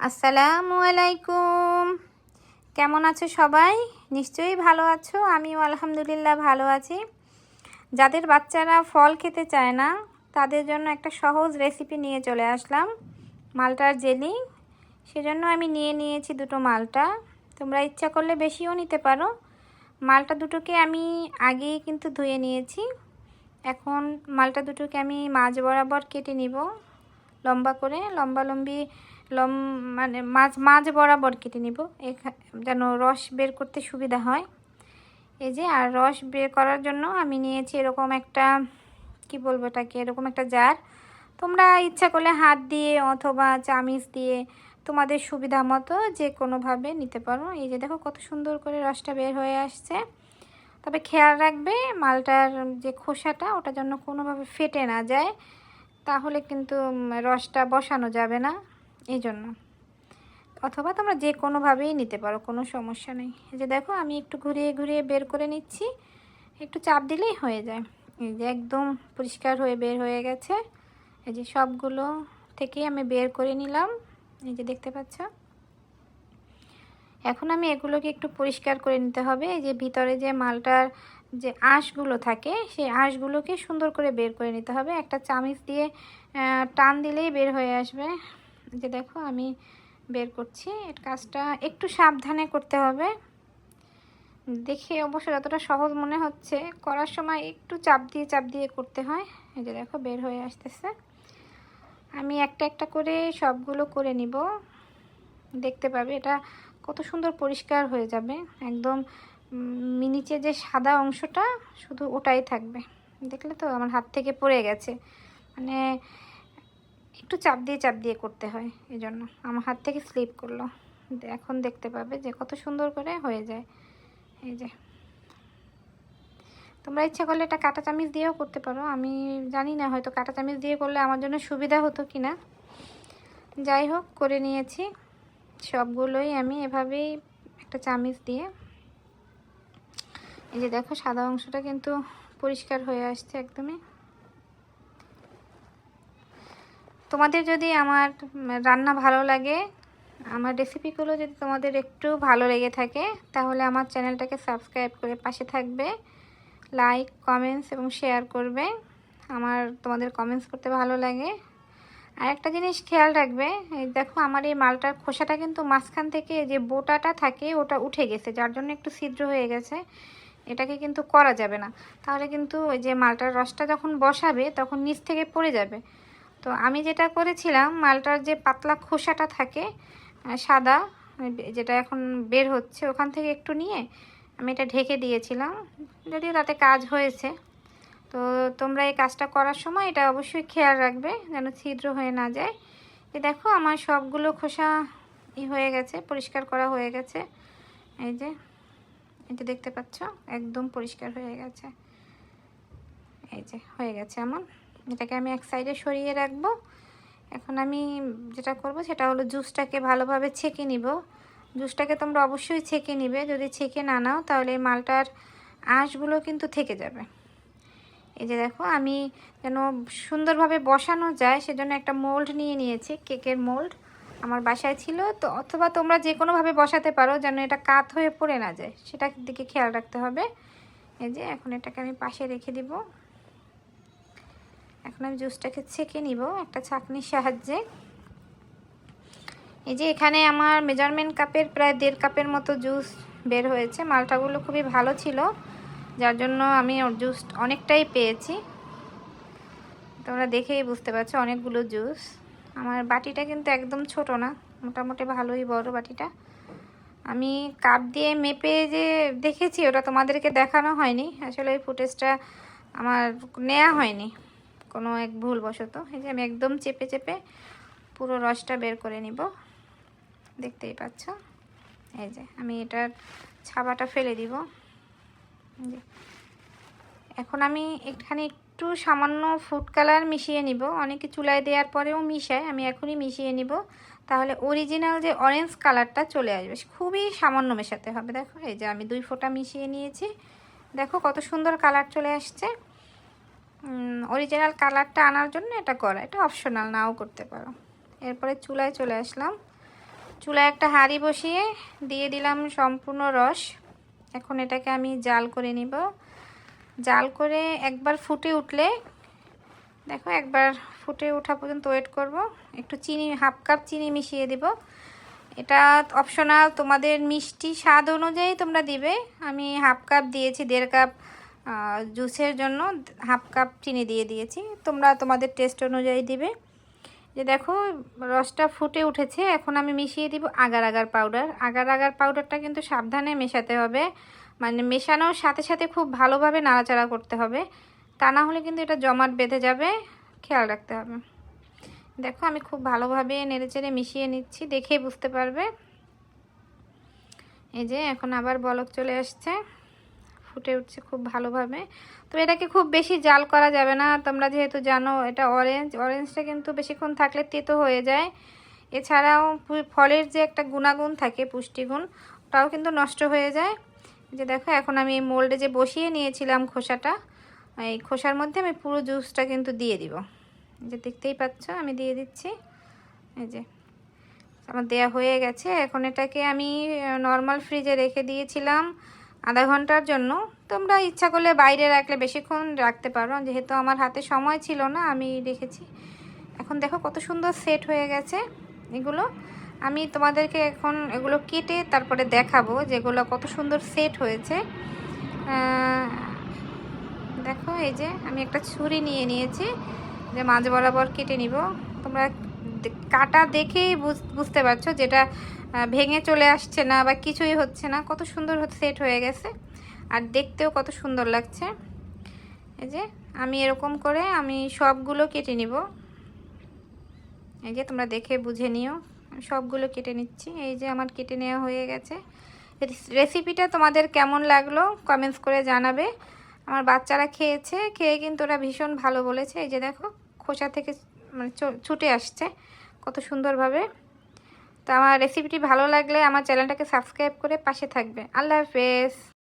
আসসালামু আলাইকুম। কেমন আছো সবাই? নিশ্চয়ই ভালো আছো, আমিও আলহামদুলিল্লাহ ভালো আছি। যাদের বাচ্চারা ফল খেতে চায় না, তাদের জন্য একটা সহজ রেসিপি নিয়ে চলে আসলাম, মালটার জেলি। সেজন্য আমি নিয়ে নিয়েছি দুটো মালটা। তোমরা ইচ্ছা করলে বেশিও নিতে পারো। মালটা দুটোকে আমি আগেই কিন্তু ধুয়ে নিয়েছি। এখন মালটা দুটোকে আমি মাঝ বরাবর কেটে নিব, লম্বা করে। লম্বা লম্বি লম মানে মাছ মাছ বরাবর কেটে নিব। যেন রস বের করতে সুবিধা হয়। এই যে, আর রস বের করার জন্য আমি নিয়েছি এরকম একটা, কি বলব এটাকে, এরকম একটা জার। তোমরা ইচ্ছা করলে হাত দিয়ে অথবা চামিচ দিয়ে তোমাদের সুবিধা মতো যে কোনোভাবে নিতে পারো। এই যে দেখো কত সুন্দর করে রসটা বের হয়ে আসছে। তবে খেয়াল রাখবে, মালটার যে খোসাটা, ওটা যেন কোনোভাবে ফেটে না যায়। তাহলে কিন্তু রসটা বসানো যাবে না। এই জন্য অথবা তোমরা যে কোনোভাবেই নিতে পারো, কোনো সমস্যা নেই। এই যে দেখো, আমি একটু ঘুরিয়ে ঘুরিয়ে বের করে নিচ্ছি। একটু চাপ দিলেই হয়ে যায়। এই যে একদম পরিষ্কার হয়ে বের হয়ে গেছে। এই যে সবগুলো থেকেই আমি বের করে নিলাম। এই যে দেখতে পাচ্ছ? এখন আমি এগুলোকে একটু পরিষ্কার করে নিতে হবে। এই যে ভিতরে যে মালটার যে আঁশগুলো থাকে, সেই আঁশগুলোকে সুন্দর করে বের করে নিতে হবে। একটা চামিচ দিয়ে টান দিলেই বের হয়ে আসবে। যে দেখো আমি বের করছি। এর কাজটা একটু সাবধানে করতে হবে। দেখে অবশ্য যতটা সহজ মনে হচ্ছে, করার সময় একটু চাপ দিয়ে চাপ দিয়ে করতে হয়। এই যে দেখো, বের হয়ে আসতেছে। আমি একটা একটা করে সবগুলো করে নিব। দেখতে পাবে, এটা কত সুন্দর পরিষ্কার হয়ে যাবে। একদম নিচে যে সাদা অংশটা, শুধু ওটাই থাকবে। দেখলে তো আমার হাত থেকে পড়ে গেছে। মানে একটু চাপ দিয়ে চাপ দিয়ে করতে হয় এই জন্য আমার হাত থেকে স্লিপ করল। এখন দেখতে পাবে যে কত সুন্দর করে হয়ে যায়। এই যে। তোমরা ইচ্ছা করলে এটা কাঁটা চামিচ দিয়েও করতে পারো। আমি জানি না, হয়তো কাটা চামিচ দিয়ে করলে আমার জন্য সুবিধা হতো কি না যাই হোক, করে নিয়েছি। সবগুলোই আমি এভাবেই একটা চামিচ দিয়ে। এই যে দেখো, সাদা অংশটা কিন্তু পরিষ্কার হয়ে আসছে একদমই। তোমাদের যদি আমার রান্না ভালো লাগে, আমার রেসিপিগুলো যদি তোমাদের একটু ভালো লেগে থাকে, তাহলে আমার চ্যানেলটাকে সাবস্ক্রাইব করে পাশে থাকবে। লাইক কমেন্টস এবং শেয়ার করবে। আমার, তোমাদের কমেন্টস করতে ভালো লাগে। আর একটা জিনিস খেয়াল রাখবে দেখো আমার এই মালটার খোসাটা কিন্তু মাঝখান থেকে যে বোটাটা থাকে, ওটা উঠে গেছে, যার জন্য একটু ছিদ্র হয়ে গেছে। এটাকে কিন্তু করা যাবে না। তাহলে কিন্তু ওই যে মালটার রসটা যখন বসাবে, তখন নিচ থেকে পড়ে যাবে। তো আমি যেটা করেছিলাম, মালটার যে পাতলা খোসাটা থাকে সাদা যেটা এখন বের হচ্ছে, ওখান থেকে একটু নিয়ে আমি এটা ঢেকে দিয়েছিলাম। যদিও তাতে কাজ হয়েছে। তো তোমরা এই কাজটা করার সময় এটা অবশ্যই খেয়াল রাখবে, যেন ছিদ্র হয়ে না যায়। এই দেখো, আমার সবগুলো খোসা ই হয়ে গেছে, পরিষ্কার করা হয়ে গেছে। এই যে এটা দেখতে পাচ্ছ, একদম পরিষ্কার হয়ে গেছে। এই যে, হয়ে গেছে আমার। এটাকে আমি এক সাইডে সরিয়ে রাখব। এখন আমি যেটা করব সেটা হলো জুসটাকে ভালোভাবে ছেঁকে নিব। জুসটাকে তোমরা অবশ্যই ছেঁকে নিবে। যদি ছেঁকে না নাও তাহলে এই মালটার আঁশগুলো কিন্তু থেকে যাবে। এই যে দেখো, আমি যেন সুন্দরভাবে বসানো যায় সেজন্য একটা মোল্ড নিয়ে নিয়েছি, কেকের মোল্ড। আমার বাসায় ছিল তো, অথবা তোমরা যে কোনোভাবে বসাতে পারো যেন এটা কাত হয়ে পড়ে না যায়। সেটার দিকে খেয়াল রাখতে হবে। এই যে, এখন এটাকে আমি পাশে রেখে দিব। এখন আমি জুসটাকে ছেঁকে নিব, একটা ছাঁকনির সাহায্যে। এই যে এখানে আমার মেজারমেন্ট কাপের, প্রায় দেড় কাপের মতো জুস বের হয়েছে। মালটাগুলো খুবই ভালো ছিল, যার জন্য আমি জুস অনেকটাই পেয়েছি। তোমরা দেখেই বুঝতে পারছ অনেকগুলো জুস। আমার বাটিটা কিন্তু একদম ছোট না, মোটামুটি ভালোই বড় বাটিটা। আমি কাপ দিয়ে মেপে যে দেখেছি, ওটা তোমাদেরকে দেখানো হয়নি। আসলে ওই ফুটেজটা আমার নেওয়া হয়নি। কোনো এক ভুলবশত। এই যে আমি একদম চেপে চেপে পুরো রসটা বের করে নিব। দেখতেই পাচ্ছ? এই যে আমি এটার ছাবাটা ফেলে দিব। এখন আমি এখানে একটু সামান্য ফুড কালার মিশিয়ে নিব। অনেকে চুলায় দেওয়ার পরেও মিশায়, আমি এখনই মিশিয়ে নিব। তাহলে অরিজিনাল যে অরেঞ্জ কালারটা চলে আসবে খুবই সামান্য মেশাতে হবে। দেখো, এই যে আমি দুই ফোঁটা মিশিয়ে নিয়েছি। দেখো কত সুন্দর কালার চলে আসছে। অরিজিনাল কালারটা আনার জন্য এটা করা। এটা অপশনাল নাও করতে পারো। এরপরে চুলায় চলে আসলাম। চুলায় একটা হাঁড়ি বসিয়ে দিয়ে দিলাম সম্পূর্ণ রস। এখন এটাকে আমি জাল করে নিব। জাল করে একবার ফুটে উঠলে, দেখো একবার ফুটে ওঠা পর্যন্ত ওয়েট করব। একটু চিনি হাফ কাপ চিনি মিশিয়ে দিব। এটা অপশনাল তোমাদের মিষ্টি স্বাদ অনুযায়ী তোমরা দিবে। আমি হাফ কাপ দিয়েছি, দেড় কাপ জুসের জন্য হাফ কাপ চিনি দিয়ে দিয়েছি। তোমরা তোমাদের টেস্ট অনুযায়ী দিবে। যে দেখো, রসটা ফুটে উঠেছে, এখন আমি মিশিয়ে দিব agar agar powder. Agar agar পাউডারটা কিন্তু সাবধানে মেশাতে হবে। মানে মেশানোর সাথে সাথে খুব ভালোভাবে নাড়াচাড়া করতে হবে। তা না হলে কিন্তু এটা জমাট বেঁধে যাবে। খেয়াল রাখতে হবে। দেখো, আমি খুব ভালোভাবে নেড়েচেড়ে মিশিয়ে নিচ্ছি দেখেই বুঝতে পারবে। এই যে, এখন আবার বলক চলে আসছে। ফুটে উঠছে খুব ভালোভাবে। তো এটাকে খুব বেশি জাল করা যাবে না। তোমরা যেহেতু জানো, এটা অরেঞ্জ অরেঞ্জটা কিন্তু বেশিক্ষণ থাকলে তেতো হয়ে যায়। এছাড়াও ফলের যে একটা গুণাগুণ থাকে, পুষ্টিগুণ, ওটাও কিন্তু নষ্ট হয়ে যায়। যে দেখো, এখন আমি মোল্ডে যে বসিয়ে নিয়েছিলাম খোসাটা, এই খোসার মধ্যে আমি পুরো জুসটা কিন্তু দিয়ে দিব। যে দেখতেই পাচ্ছ, আমি দিয়ে দিচ্ছি। এই যে, আমার দেয়া হয়ে গেছে। এখন এটাকে আমি নর্মাল ফ্রিজে রেখে দিয়েছিলাম। আধা ঘণ্টার জন্য। তোমরা ইচ্ছা করলে বাইরে রাখলে বেশিক্ষণ রাখতে পারো। যেহেতু আমার হাতে সময় ছিল না, আমি রেখেছি। এখন দেখো কত সুন্দর সেট হয়ে গেছে এগুলো। আমি তোমাদেরকে এখন এগুলো কেটে তারপরে দেখাবো যেগুলো কত সুন্দর সেট হয়েছে। দেখো এই যে আমি একটা ছুরি নিয়ে নিয়েছি, যে মাঝ বরাবর কেটে নিব। তোমরা কাটা দেখেই বুঝতে পারছ যেটা ভেঙে চলে আসছে না বা কিছুই হচ্ছে না। কত সুন্দর সেট হয়ে গেছে। আর দেখতেও কত সুন্দর লাগছে। এই যে, আমি এরকম করে আমি সবগুলো কেটে নিব। এই যে, তোমরা দেখে বুঝে নিও। সবগুলো কেটে নিচ্ছি। এই যে, আমার কেটে নেওয়া হয়ে গেছে। রেসিপিটা তোমাদের কেমন লাগল কমেন্টস করে জানাবে। আমার বাচ্চারা খেয়েছে, খেয়ে কিন্তু ওরা ভীষণ ভালো বলেছে। এই যে, দেখো, খোসা থেকে মানে ছুটে আসছে। কত সুন্দরভাবে। তো আমার রেসিপিটি ভালো লাগলে আমার চ্যানেলটাকে সাবস্ক্রাইব করে পাশে থাকবে। আল্লাহ হাফেজ।